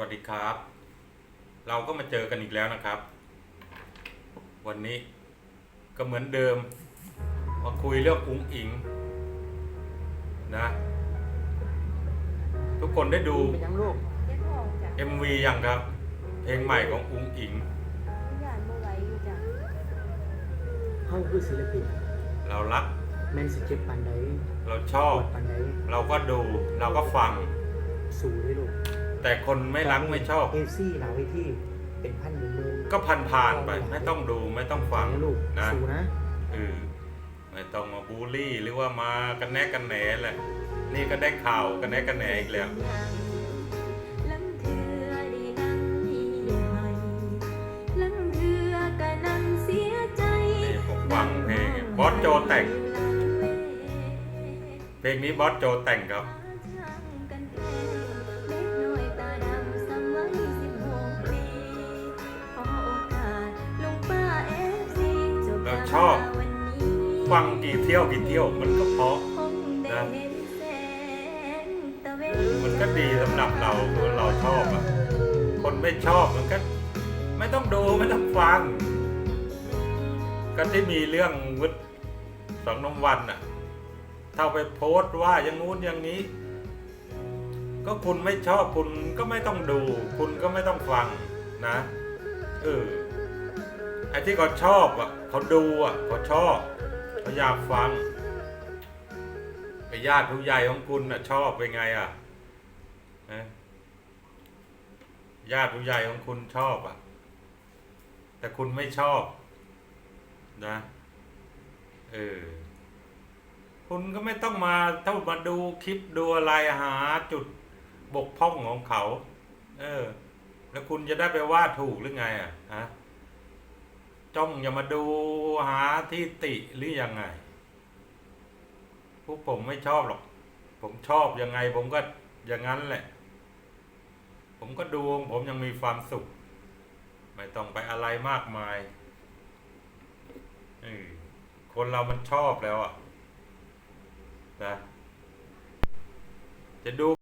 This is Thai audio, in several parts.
วัสดีครับ เราก็มาเจอกันอีกแล้วนะครับ วันนี้ก็เหมือนเดิม มาคุยเรื่องอุ้งอิงนะ ทุกคนได้ดู เป็นยังลูก เจ๊ทองจ้ะ MV ยังครับ เพลงใหม่ของอุ้งอิงวิญญาณเมื่อไหรอยู่จ้ะเฮาคือศิลปินเรารัก แม่นสิเจ็บปานใดเราชปอบ วดปานใดเราก็ดู เราก็ฟัง สู้ได้ลูก แต่คนไม่รักไม่ชอบ เอซี่หนาเวทีเป็นพันหนึ่งหมื่นก็ผ่านผ่านๆไป ไม่ต้องดูไม่ต้องฟังนะลูกนะสู้นะเออไม่ต้องมาบูลลี่หรือว่ามากันแนกกันแหนแหละ นี่ก็ได้ข่าวกันแนกกันแหนอีกแล้วลังเถื่อได้นั่งมีให้ลังเถื่อก็นั่งเสียใจนี่ผมฟังเพลงบอสโจแต่ง เพลงนี้บอสโจแต่งครับ ฟังกี่เที่ยวกี่เที่ยวมันก็เพราะคงได้เห็นแสงตะเวนมันก็ดีสำหรับเราคือเราชอบอะคนไม่ชอบมันก็ไม่ต้องดูไม่ต้องฟัง ก็ที่มีเรื่องวุฒิสองน้ำวันอะถ้าไปโพสต์ว่าอย่างงู้นอย่างนี้ ก็คุณไม่ชอบคุณก็ไม่ต้องดู คุณก็ไม่ต้องฟังนะเออไอ้ที่เขาชอบอะเขาดูอะเขาชอบ เขาอยากฟังไอ้ญาติผู้ใหญ่ของคุณอะชอบเป็นไงอะญาติผู้ใหญ่ของคุณชอบอะ แต่คุณไม่ชอบ นะเออคุณก็ไม่ต้องมาถ้ามาดูคลิปดูอะไรหาจุดบกพร่องของเขา เออ แล้วคุณจะได้ไปว่าถูกหรือไง อะฮะ จ้องอย่ามาดูหาที่ติหรือยังไงพวกผมไม่ชอบหรอก ผมชอบยังไง ผมก็อย่างนั้นแหละ ผมก็ดูองผมยังมีความสุข ไม่ต้องไปอะไรมากมายอคนเรามันชอบแล้วอะนะจะดู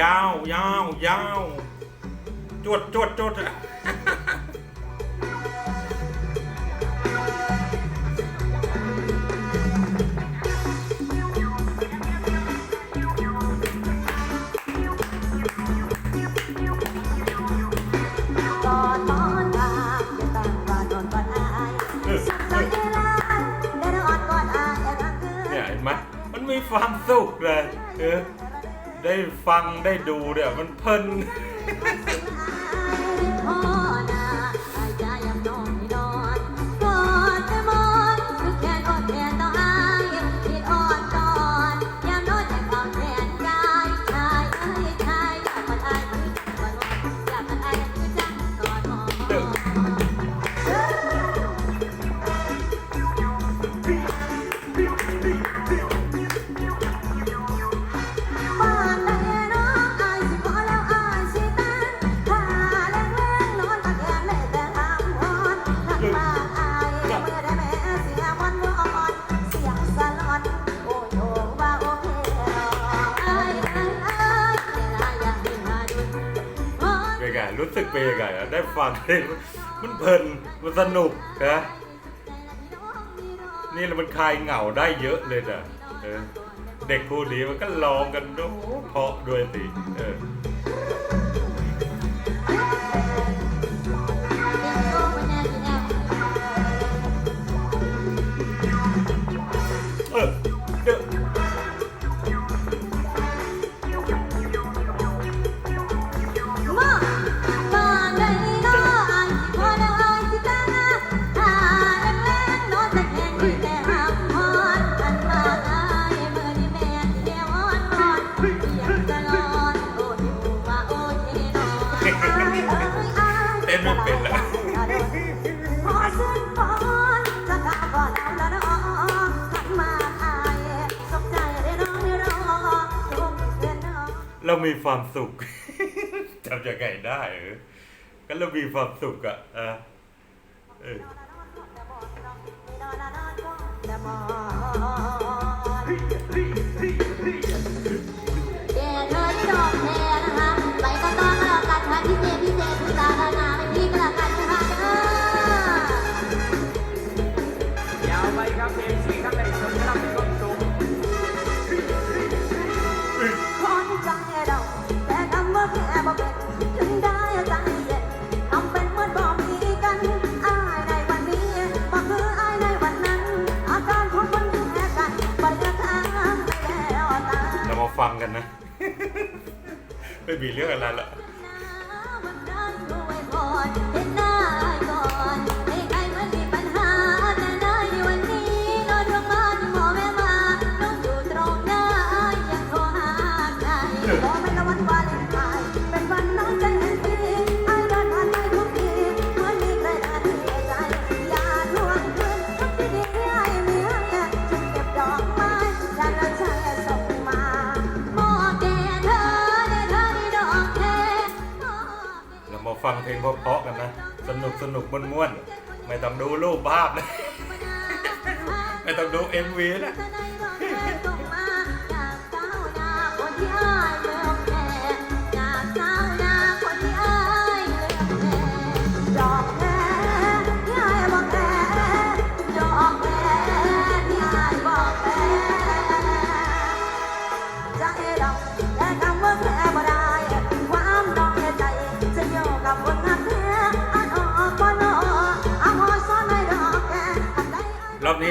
ยาวยาวยาวจวดจวดจวดเนี่ยเห็นไหมมันมีความสุขเลย เออ ได้ฟังได้ดูเนี่ยมันเพลิน พลงอะได้ฟังเลยมันเพลินมันสนุกนะนี่แหละมันคลายเหงาได้เยอะเลยนะเด็กคู่นี้มันก็ลองกันดูเพาะด้วยสิเออ เรามีความสุขจำจะไงได้เออก็เรามีความสุขอะอะเออ God. เพลงเพาะๆกันนะ สนุกสนุกม่วนๆ ไม่ต้องดูรูปภาพเลยไม่ต้องดู MV นะ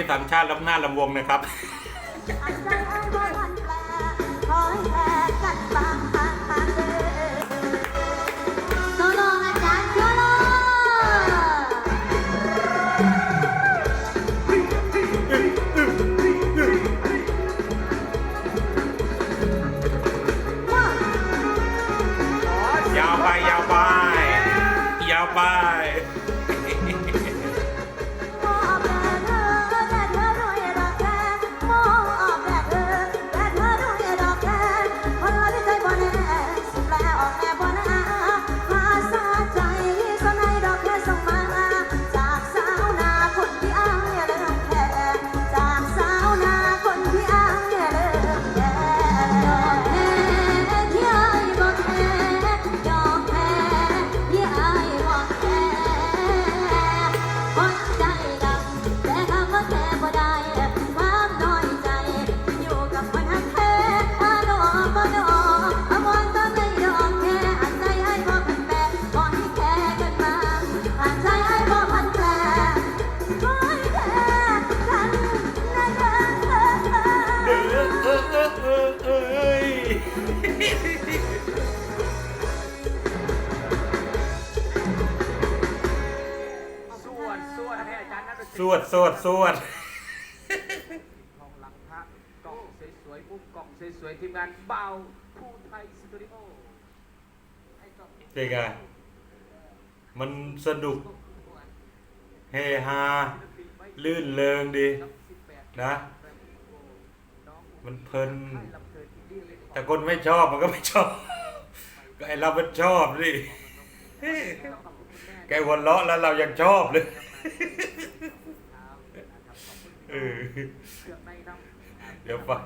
สามชาติรับหน้าลำวงนะครับ สวดสวดสวดทองหลังพระกล่องสวยๆมุมกล่องสวยๆทีมงานเบาภูไทยสตูดิโอให้กับเป็นไงมันสนุกเฮฮาลื่นเริงดีนะ มันเพลิน แต่คนไม่ชอบมันก็ไม่ชอบ ก็ไอเรามันชอบสิแกหัวเราะแล้วเรายังชอบเลย เออเดี๋ยวฟัง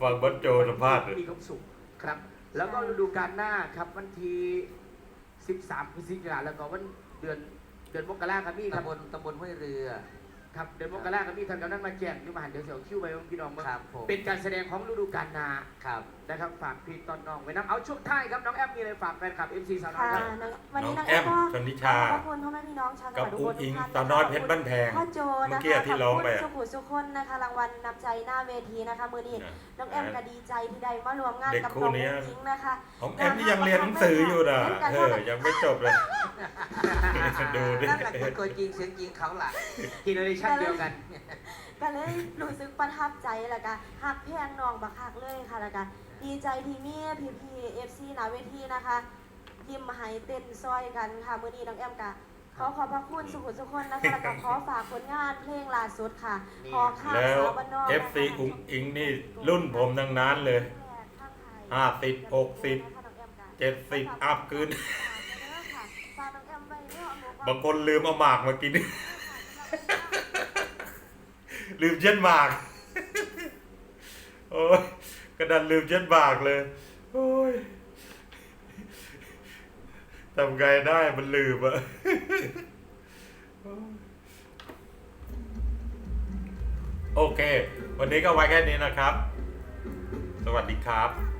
ฟังบัสโจสัมภาษณ์เลยมีความสุขครับ แล้วก็ฤดูกาลหน้าครับวันที่13พฤศจิกายนแล้วก็วันเดือนเดือนมกราครับพี่ครับ ตำบลตำบลห้วยเรือ ครับเดือนมกราครับพี่ท่านกำนันมาแจ้งอยู่มาหันเดี๋ยวเสียวคิวไปของพี่น้องเงครับผม เป็นการแสดงของฤดูกาลนาครับ นะครับฝากพี่ตอนน้องไว้นะเอาช่วงท้ายครับน้องแอมมีอะไรฝากแฟนคลับ MC สาวน้อยค่ะครับน้องวันนี้น้น้อองงแอแอมมก็ชนนิชาขอบคุณพ่อแม่พี่น้องชาวจังหวัดกับอุบลอุ๊งอิงทุกท่านสาวน้อยเพชรบ้านแพง พ่อโจเมื่นะอกี้คะที่ร้องไปขอบคุณสุขุสุคนนะคะ รางวัลนำใจหน้าเวทีนะคะมือนี้น้องแอมก็ดีใจที่ได้มารวมงานเด็กกับคู่น้องเนี้ยอุ้งอิงนะคะ ของแอมนี่ยังเรียนหนังสืออยู่นะเออยังไม่จบเลย ดูดิ นั่นแหละคือตัวจริงเสียงจริงเขาล่ะ กินเนอเรชั่นเดียวกัน ก็เลยรู้สึกประทับใจแล้วก็ฮักแพงน้องบักคักเลยค่ะแล้วก็ดีใจที่มีพีพีเอฟซีหนาเวทีนะคะทีมมาให้เต้นซอยกันค่ะมือนี้น้องแอมกะขอขอบพระคุณสุขุสุคนนะคะแล้วก็ขอฝากผลงานเพลงล่าสุดค่ะพอข้ามแล้วสาวบ้านนอกนะคะ FC อุ้งอิงนี่รุ่นผมทั้งนั้นเลยห้าสิบหกสิบเจ็ดสิบอัพคืนบางคนลืมเอาหมากมากิน ลืมเจ็ดหมาก โอ้ยกระดันลืมเจ็ดหมากเลย โอ้ยทำไงได้มันลืมอะโอเค วันนี้ก็ไว้แค่นี้นะครับ สวัสดีครับ